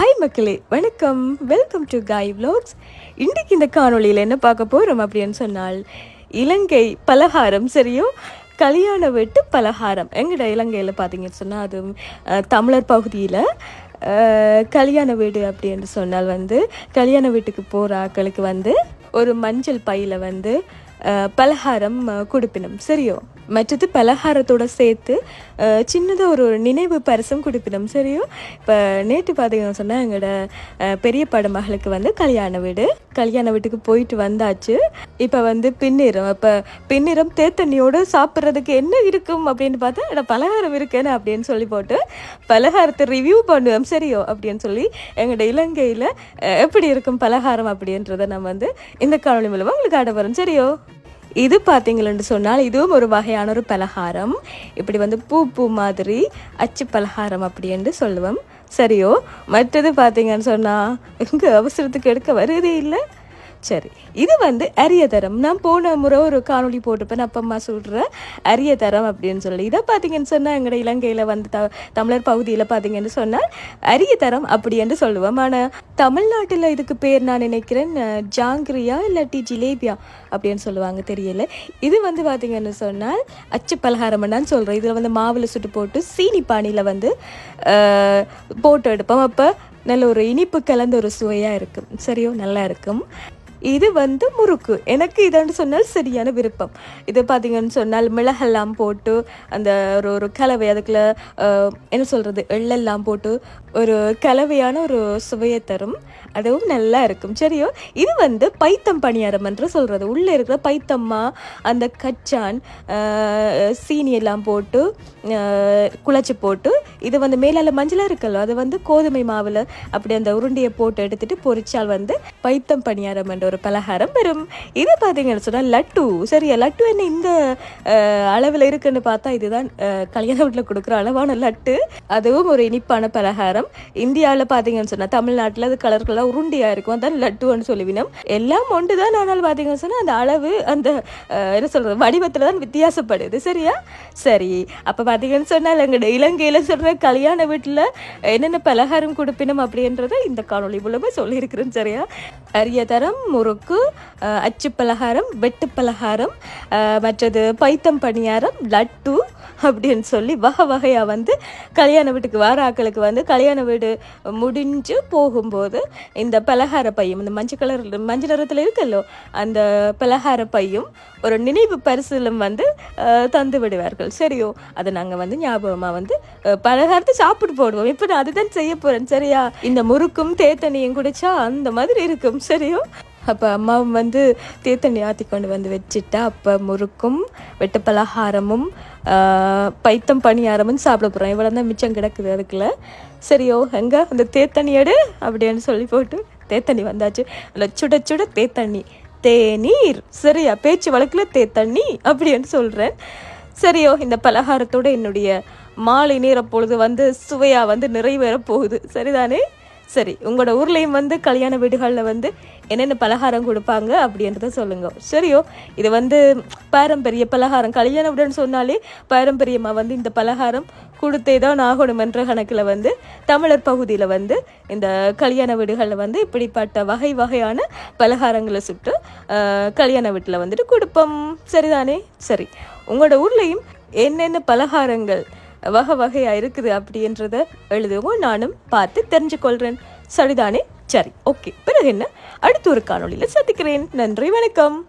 Hi மக்களே. வணக்கம். Welcome to Kai vlogs. இன்றைக்கு இந்த காணொளியில் என்ன பார்க்க போகிறோம் அப்படின்னு சொன்னால் இலங்கை பலகாரம் சரியோ? கல்யாண வீட்டு பலகாரம். எங்கட இலங்கையில் பார்த்தீங்கன்னு சொன்னால் அது தமிழர் பகுதியில். கல்யாண வீடு அப்படின்னு சொன்னால் வந்து கல்யாண வீட்டுக்கு போகிற ஆக்களுக்கு வந்து ஒரு மஞ்சள் பையில் வந்து பலகாரம் கொடுப்பினோம் கொடுப்பினம். சரியோ? மற்றது பலகாரத்தோட சேர்த்து சின்னதாக ஒரு நினைவு பரிசும் கொடுக்கணும் சரியோ? இப்போ நேற்று பார்த்தீங்கன்னு சொன்னால் எங்களோட பெரிய படமகளுக்கு வந்து கல்யாண வீடு. கல்யாண வீட்டுக்கு போயிட்டு வந்தாச்சு. இப்போ வந்து பின்னிறம் இப்போ பின்னிறம் தேத்தண்ணியோடு சாப்பிட்றதுக்கு என்ன இருக்கும் அப்படின்னு பார்த்தா எட பலகாரம் இருக்கேன்னு அப்படின்னு சொல்லி போட்டு பலகாரத்தை ரிவ்யூ பண்ணுவோம். சரியோ? அப்படின்னு சொல்லி எங்களோட இலங்கையில் எப்படி இருக்கும் பலகாரம் அப்படின்றத நம்ம வந்து இந்த காணொளி மூலமாக உங்களுக்கு ஆட போகிறோம் சரியோ? இது பார்த்தீங்களன்னு சொன்னால் இதுவும் ஒரு வகையான ஒரு பலகாரம். இப்படி வந்து பூ பூ மாதிரி அச்சு பலகாரம் அப்படின்னு சொல்லுவோம். சரியோ மற்றது பார்த்தீங்கன்னு சொன்னால் இங்கே அவசரத்துக்கு எடுக்க வருதே இல்லை. சரி. இது வந்து அரிய தரம். நான் போன முறை ஒரு காணொளி போட்டிருப்பேன் அப்பா அம்மா சொல்கிற அரிய தரம் அப்படின்னு சொல்லி. இதை பார்த்தீங்கன்னு சொன்னால் எங்களோட இலங்கையில் வந்து த தமிழர் பகுதியில் பார்த்தீங்கன்னு சொன்னால் அரிய தரம் அப்படி என்று சொல்லுவோம். ஆனால் தமிழ்நாட்டில் இதுக்கு பேர் நான் நினைக்கிறேன் ஜாங்கிரியா இல்லாட்டி ஜிலேபியா அப்படின்னு சொல்லுவாங்க தெரியல. இது வந்து பார்த்தீங்கன்னு சொன்னால் அச்சு பலகாரம்னு சொல்கிறேன் இதில் வந்து மாவில் சுட்டு போட்டு சீனி பானியில் வந்து போட்டு எடுப்போம். அப்போ நல்ல ஒரு இனிப்பு கலந்த ஒரு சுவையாக இருக்கும். சரியோ நல்லா இருக்கும். இது வந்து முறுக்கு. எனக்கு இதான்னு சொன்னால் சரியான விருப்பம். இது பார்த்தீங்கன்னு சொன்னால் மிளகெல்லாம் போட்டு அந்த ஒரு ஒரு கலவை அதுக்குள்ள என்ன சொல்கிறது எள்ளெல்லாம் போட்டு ஒரு கலவையான ஒரு சுவையை தரும். அதுவும் நல்லா இருக்கும். சரியோ? இது வந்து பைத்தம் பணியாரம் என்று சொல்கிறது உள்ளே இருக்கிற பைத்தம்மா அந்த கச்சான் சீனி எல்லாம் போட்டு குழச்சி போட்டு இது வந்து மேலால் மஞ்சளாக இருக்கல்லோ அது வந்து கோதுமை மாவில் அப்படி அந்த உருண்டையை போட்டு எடுத்துட்டு பொரிச்சால் வந்து பைத்தம் பணியாரம் என்ற ஒரு பலகாரம் வரும். இது பார்த்தீங்கன்னு சொன்னால் லட்டு. சரியா லட்டு என்ன இந்த அளவில் இருக்குன்னு பார்த்தா இதுதான் கல்யாண வீட்டில் கொடுக்குற அளவான லட்டு. அதுவும் ஒரு இனிப்பான பலகாரம். இந்தியாவில் பார்த்தீங்கன்னு சொன்னால் தமிழ்நாட்டில் அது கலர் கலர் இருக்கும். அதான் லட்டுன்னு சொல்லுவினோம். எல்லாம் ஒன்று தான். ஆனால் பார்த்தீங்கன்னு சொன்னால் அந்த அளவு அந்த என்ன சொல்கிறது வடிவத்தில் தான் வித்தியாசப்படுது. சரியா? சரி. அப்போ பார்த்தீங்கன்னு சொன்னால் எங்கள் இலங்கையில் சொல்கிற கல்யாண வீட்டில் என்னென்ன பலகாரம் கொடுப்பினோம் அப்படின்றத இந்த காணொளி மூலமாக சொல்லியிருக்கிறேன். சரியா? அரிய தரம் முறுக்கு அச்சு பலகாரம் வெட்டு பலகாரம் மற்றது பைத்தம் பணியாரம் லட்டு அப்படின்னு சொல்லி வகை வகையாக வந்து கல்யாண வீட்டுக்கு வர ஆக்களுக்கு வந்து கல்யாண வீடு முடிஞ்சு போகும்போது இந்த பலகார பையும் இந்த மஞ்சள் கலர் மஞ்சள் நிறத்தில் இருக்கல்லோ அந்த பலகார பையும் ஒரு நினைவு பரிசிலும் வந்து தந்து விடுவார்கள். சரியோ? அதை நாங்கள் வந்து ஞாபகமாக வந்து பலகாரத்தை சாப்பிட்டு போடுவோம். இப்போ நான் அதுதான் செய்ய போகிறேன் சரியா? இந்த முறுக்கும் தேத்தண்ணியும் குடிச்சா அந்த மாதிரி இருக்கும். சரியோ? அப்போ அம்மாவும் வந்து தேத்தண்ணி ஆற்றி கொண்டு வந்து வச்சுட்டா அப்போ முறுக்கும் வெட்டு பலகாரமும் பைத்தம் பணியாரமும் சாப்பிட போகிறோம் இவ்வளோ தான் மிச்சம் கிடக்குது அதுக்குள்ள. சரியோ எங்கே? அந்த தேத்தண்ணி எடு அப்படின்னு சொல்லி போட்டு தேத்தண்ணி வந்தாச்சு. அதில் சுட சுட தேத்தண்ணி தேநீர். சரியா? பேச்சு வழக்கில் தேத்தண்ணி அப்படின்னு சொல்கிறேன் சரியோ இந்த பலகாரத்தோட என்னுடைய மாலை நேர பொழுது வந்து சுவையாக வந்து நிறைவேற போகுது. சரிதானே? சரி உங்களோட ஊர்லேயும் வந்து கல்யாண வீடுகளில் வந்து என்னென்ன பலகாரம் கொடுப்பாங்க அப்படின்றத சொல்லுங்க. சரியோ இது வந்து பாரம்பரிய பலகாரம். கல்யாண வீடுன்னு சொன்னாலே பாரம்பரியமாக வந்து இந்த பலகாரம் கொடுத்தே தான் ஆகணும் என்ற கணக்கில் வந்து தமிழர் பகுதியில் வந்து இந்த கல்யாண வீடுகளில் வந்து இப்படிப்பட்ட வகை வகையான பலகாரங்களை சுட்டு கல்யாண வீட்டில் வந்துட்டு கொடுப்போம். சரிதானே? சரி உங்களோட ஊர்லேயும் என்னென்ன பலகாரங்கள் வகை வகையாக இருக்குது அப்படின்றத எழுதவும். நானும் பார்த்து தெரிஞ்சுக்கொள்கிறேன் சரிதானே? சரி ஓகே பிறகு என்ன? அடுத்த ஒரு காணொலியில் சந்திக்கிறேன். நன்றி வணக்கம்.